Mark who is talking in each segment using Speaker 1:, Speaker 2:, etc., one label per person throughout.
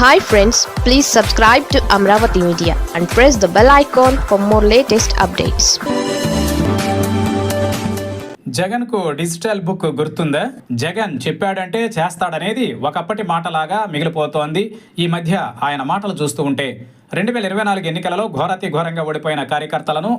Speaker 1: Hi friends please subscribe to Amaravati media and press the bell icon for more latest updates
Speaker 2: జగన్కు digital book గుర్తుందా? జగన్ చెప్పాడంటే చేస్తాడనేది ఒకప్పటి మాటలాగా మిగిలిపోతోంది. ఈ మధ్య ఆయన మాటలు చూస్తూ ఉంటే రెండు వేల ఇరవై నాలుగు ఎన్నికలలో ఘోరాతి ఘోరంగా ఓడిపోయిన కార్యకర్తలను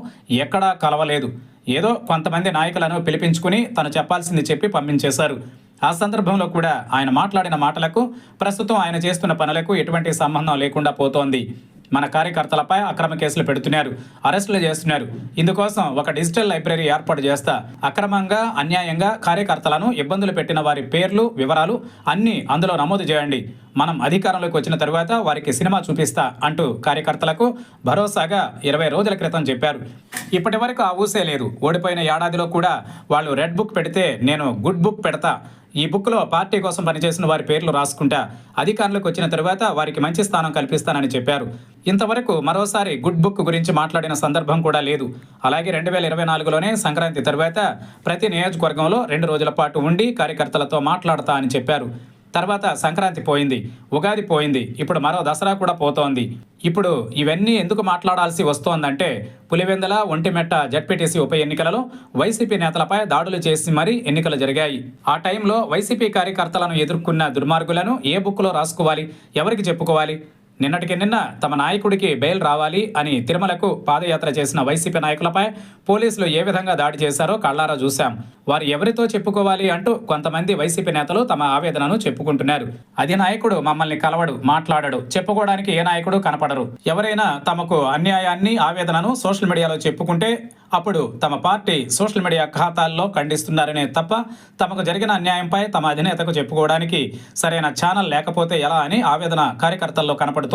Speaker 2: ఎక్కడా కలవలేదు. ఏదో కొంతమంది నాయకులను పిలిపించుకుని తను చెప్పాల్సింది చెప్పి పంపించేశారు. ఆ సందర్భంలో కూడా ఆయన మాట్లాడిన మాటలకు ప్రస్తుతం ఆయన చేస్తున్న పనులకు ఎటువంటి సంబంధం లేకుండా పోతోంది. మన కార్యకర్తలపై అక్రమ కేసులు పెడుతున్నారు అరెస్టులు చేస్తున్నారు. ఇందుకోసం ఒక డిజిటల్ లైబ్రరీ ఏర్పాటు చేస్తా అక్రమంగా అన్యాయంగా కార్యకర్తలను ఇబ్బందులు పెట్టిన వారి పేర్లు వివరాలు అన్నీ అందులో నమోదు చేయండి. మనం అధికారంలోకి వచ్చిన తరువాత వారికి సినిమా చూపిస్తా అంటూ కార్యకర్తలకు భరోసాగా ఇరవై రోజుల క్రితం చెప్పారు. ఇప్పటి వరకు ఆ ఊసే లేదు. ఓడిపోయిన ఏడాదిలో కూడా వాళ్ళు రెడ్ బుక్ పెడితే నేను గుడ్ బుక్ పెడతా. ఈ బుక్లో పార్టీ కోసం పనిచేసిన వారి పేర్లు రాసుకుంటా అధికారంలోకి వచ్చిన తరువాత వారికి మంచి స్థానం కల్పిస్తానని చెప్పారు. ఇంతవరకు మరోసారి గుడ్ బుక్ గురించి మాట్లాడిన సందర్భం కూడా లేదు. అలాగే రెండు వేల ఇరవై నాలుగులోనే సంక్రాంతి తరువాత ప్రతి నియోజకవర్గంలో రెండు రోజుల పాటు ఉండి కార్యకర్తలతో మాట్లాడతా అని చెప్పారు. తర్వాత సంక్రాంతి పోయింది ఉగాది పోయింది ఇప్పుడు మరో దసరా కూడా పోతోంది. ఇప్పుడు ఇవన్నీ ఎందుకు మాట్లాడాల్సి వస్తోందంటే పులివెందల ఒంటిమెట్ట జడ్పీటీసీ ఉప ఎన్నికలలో వైసీపీ నేతలపై దాడులు చేసి మరీ ఎన్నికలు జరిగాయి. ఆ టైంలో వైసీపీ కార్యకర్తలను ఎదుర్కొన్న దుర్మార్గులను ఏ బుక్లో రాసుకోవాలి ఎవరికి చెప్పుకోవాలి? నిన్నటికి నిన్న తమ నాయకుడికి బెయిల్ రావాలి అని తిరుమలకు పాదయాత్ర చేసిన వైసీపీ నాయకులపై పోలీసులు ఏ విధంగా దాడి చేశారో కళ్ళారా చూశాం. వారు ఎవరితో చెప్పుకోవాలి అంటూ కొంతమంది వైసీపీ నేతలు తమ ఆవేదనను చెప్పుకుంటున్నారు. అది నాయకుడు మమ్మల్ని కలవడు మాట్లాడడు. చెప్పుకోవడానికి ఏ నాయకుడు కనపడరు. ఎవరైనా తమకు అన్యాయాన్ని ఆవేదనను సోషల్ మీడియాలో చెప్పుకుంటే అప్పుడు తమ పార్టీ సోషల్ మీడియా ఖాతాల్లో ఖండిస్తున్నారనే తప్ప తమకు జరిగిన అన్యాయంపై తమ అధినేతకు చెప్పుకోవడానికి సరైన ఛానల్ లేకపోతే ఎలా అని ఆవేదన కార్యకర్తల్లో కనపడుతుంది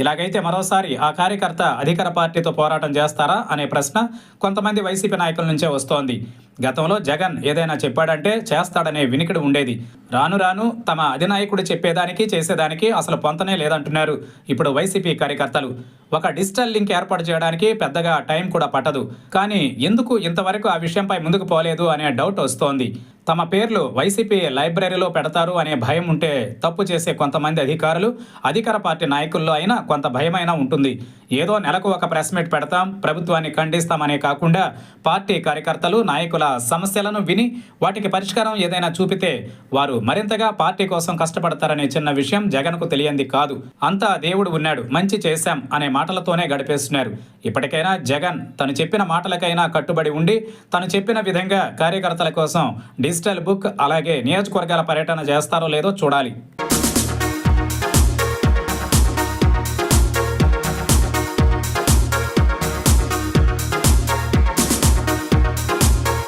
Speaker 2: ఇలాగైతే మరోసారి ఆ కార్యకర్త అధికార పార్టీతో పోరాటం చేస్తారా అనే ప్రశ్న కొంతమంది వైసీపీ నాయకుల నుంచే వస్తోంది. గతంలో జగన్ ఏదైనా చెప్పాడంటే చేస్తాడనే వినికిడి ఉండేది. రాను రాను తమ అధినాయకుడు చెప్పేదానికి చేసేదానికి అసలు పొంతనే లేదంటున్నారు ఇప్పుడు వైసీపీ కార్యకర్తలు. ఒక డిజిటల్ లింక్ ఏర్పాటు చేయడానికి పెద్దగా టైం కూడా పట్టదు. కానీ ఎందుకు ఇంతవరకు ఆ విషయంపై ముందుకు పోలేదు అనే డౌట్ వస్తోంది. తమ పేర్లు వైసీపీ లైబ్రరీలో పెడతారు అనే భయం ఉంటే తప్పు చేసే కొంతమంది అధికారులు అధికార పార్టీ నాయకుల్లో అయినా కొంత భయమైనా ఉంటుంది. ఏదో నెలకు ఒక ప్రెస్ మీట్ పెడతాం ప్రభుత్వాన్ని ఖండిస్తామనే కాకుండా పార్టీ కార్యకర్తలు నాయకుల సమస్యలను విని వాటికి పరిష్కారం ఏదైనా చూపితే వారు మరింతగా పార్టీ కోసం కష్టపడతారనే చిన్న విషయం జగన్కు తెలియంది కాదు. అంతా దేవుడు ఉన్నాడు. మంచి చేశాం అనే మాటలతోనే గడిపేస్తున్నారు. ఇప్పటికైనా జగన్ తను చెప్పిన మాటలకైనా కట్టుబడి ఉండి తను చెప్పిన విధంగా కార్యకర్తల కోసం డిజిటల్ బుక్ అలాగే నియోజకవర్గాల పర్యటన చేస్తారో లేదో చూడాలి.